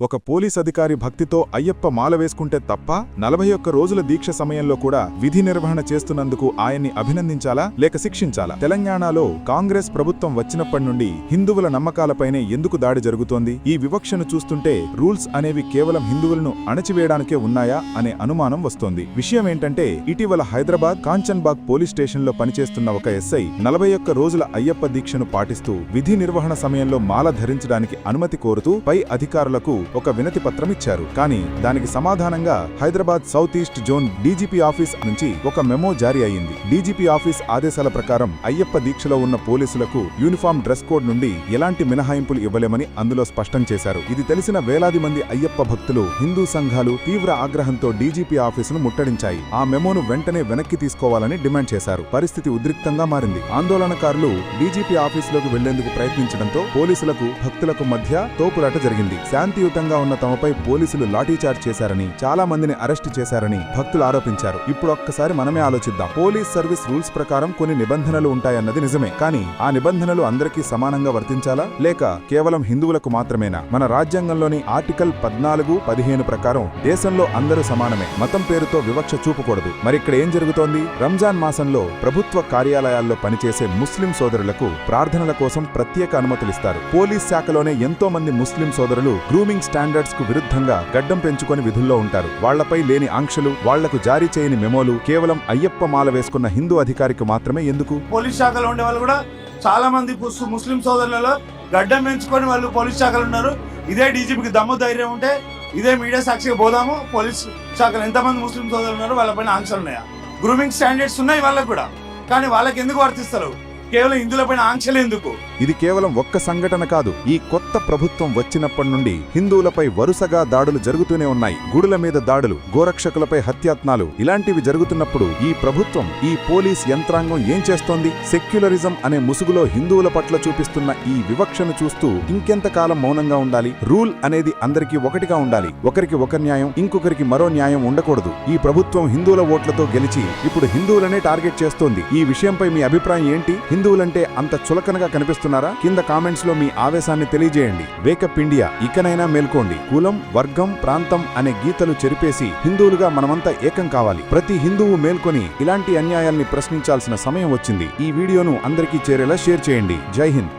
ఒక పోలీస్ అధికారి భక్తితో అయ్యప్ప మాల వేసుకుంటే తప్ప నలభై ఒక్క రోజుల దీక్ష సమయంలో కూడా విధి నిర్వహణ చేస్తున్నందుకు ఆయన్ని అభినందించాలా లేక శిక్షించాలా? తెలంగాణలో కాంగ్రెస్ ప్రభుత్వం వచ్చినప్పటి నుండి హిందువుల నమ్మకాలపైనే ఎందుకు దాడి జరుగుతోంది? ఈ వివక్షను చూస్తుంటే రూల్స్ అనేవి కేవలం హిందువులను అణచివేయడానికే ఉన్నాయా అనే అనుమానం వస్తోంది. విషయం ఏంటంటే ఇటీవల హైదరాబాద్ కాంచన్బాగ్ పోలీస్ స్టేషన్లో పనిచేస్తున్న ఒక ఎస్ఐ నలభై ఒక్క రోజుల అయ్యప్ప దీక్షను పాటిస్తూ విధి నిర్వహణ సమయంలో మాల ధరించడానికి అనుమతి కోరుతూ పై అధికారులకు ఒక వినతి పత్రం ఇచ్చారు. కానీ దానికి సమాధానంగా Hyderabad south east zone DGP office నుంచి ఒక మెమో జారీ అయింది డీజీపీ ఆఫీస్ ఆదేశాల ప్రకారం అయ్యప్ప దీక్షలో ఉన్న పోలీసులకు యూనిఫామ్ డ్రెస్ కోడ్ నుండి ఎలాంటి మినహాయింపులు ఇవ్వలేమని అందులో స్పష్టం చేశారు. ఇది తెలిసిన వేలాది మంది అయ్యప్ప భక్తులు హిందూ సంఘాలు తీవ్ర ఆగ్రహంతో డీజీపీ ఆఫీసును ముట్టడించాయి. ఆ మెమోను వెంటనే వెనక్కి తీసుకోవాలని డిమాండ్ చేశారు. పరిస్థితి ఉద్రిక్తంగా మారింది. ఆందోళనకారులు డీజీపీ ఆఫీసులోకి వెళ్ళేందుకు ప్రయత్నించడంతో పోలీసులకు భక్తులకు మధ్య తోపులాట జరిగింది. శాంతియుతంగా ఉన్న తమపై పోలీసులు లాఠీచార్జ్ చేశారని చాలా మందిని అరెస్టు చేశారని భక్తులు ఆరోపించారు. ఇప్పుడు ఒక్కసారి మనమే ఆలోచిద్దాం. పోలీస్ సర్వీస్ రూల్స్ ప్రకారం కొన్ని నిబంధనలు ఉంటాయన్నది నిజమే. కానీ ఆ నిబంధనలు అందరికీ సమానంగా వర్తించాలా? లేక కేవలం హిందువులకు మాత్రమేనా? మన రాజ్యాంగంలోని ఆర్టికల్ పద్నాలుగు పదిహేను ప్రకారం దేశంలో అందరూ సమానమే. మతం పేరుతో వివక్ష చూపకూడదు. మరిక్కడ ఏం జరుగుతోంది? రంజాన్ మాసంలో ప్రభుత్వ కార్యాలయాల్లో పనిచేసే ముస్లిం సోదరులకు ప్రార్థనల కోసం ప్రత్యేక అనుమతులిస్తారు. పోలీస్ శాఖలోనే ఎంతో మంది ముస్లిం సోదరులు గ్రూమింగ్ స్టాండర్డ్స్కు విరుద్ధంగా గడ్డం పెంచుకొని విధుల్లో ఉంటారు. వాళ్ళపై లేని ఆంక్షలు వాళ్ళకు జారీ చేయని మెమోలు కేవలం అయ్యప్ప మాల వేసుకున్న హిందూ అధికారికి మాత్రమే ఎందుకు? పోలీస్ శాఖలో ఉండే వాళ్ళు కూడా చాలా మంది ముస్లిం సోదరులలో గడ్డం పెంచుకొని వాళ్ళు పోలీస్ శాఖలు ఉన్నారు. ఇదే డీజీపీకి దమ్ము ధైర్యం ఉంటే ఇదే మీడియా సాక్షిగా పోదాము. పోలీస్ శాఖలు ఎంతమంది ముస్లిం సోదరులు ఉన్నారు వాళ్ళపైన ఆంక్షలు ఉన్నాయా? గ్రూమింగ్ స్టాండర్డ్స్ ఉన్నాయి వాళ్ళకు కూడా. కానీ వాళ్ళకి ఎందుకు వర్తిస్తారు కేవలం హిందువులపైన ఆంక్షలు ఎందుకు? ఇది కేవలం ఒక్క సంఘటన కాదు. ఈ కొత్త ప్రభుత్వం వచ్చినప్పటి నుండి హిందువులపై వరుసగా దాడులు జరుగుతూనే ఉన్నాయి. గుడుల మీద దాడులు గోరక్షకులపై హత్యాత్నాలు ఇలాంటివి జరుగుతున్నప్పుడు ఈ ప్రభుత్వం ఈ పోలీస్ యంత్రాంగం ఏం చేస్తోంది? సెక్యులరిజం అనే ముసుగులో హిందువుల పట్ల చూపిస్తున్న ఈ వివక్షను చూస్తూ ఇంకెంతకాలం మౌనంగా ఉండాలి? రూల్ అనేది అందరికీ ఒకటిగా ఉండాలి. ఒకరికి ఒక న్యాయం ఇంకొకరికి మరో న్యాయం ఉండకూడదు. ఈ ప్రభుత్వం హిందువుల ఓట్లతో గెలిచి ఇప్పుడు హిందువులనే టార్గెట్ చేస్తోంది. ఈ విషయంపై మీ అభిప్రాయం ఏంటి? హిందువులంటే అంత చులకనగా కనిపిస్తున్నారా? కింద కామెంట్స్లో మీ ఆవేశాన్ని తెలియజేయండి. వేకప్ ఇండియా ఇకనైనా మేల్కోండి. కులం వర్గం ప్రాంతం అనే గీతలు చెరిపేసి హిందువులుగా మనమంతా ఏకం కావాలి. ప్రతి హిందువు మేల్కొని ఇలాంటి అన్యాయాల్ని ప్రశ్నించాల్సిన సమయం వచ్చింది. ఈ వీడియోను అందరికీ చేరేలా షేర్ చేయండి. జై హింద్.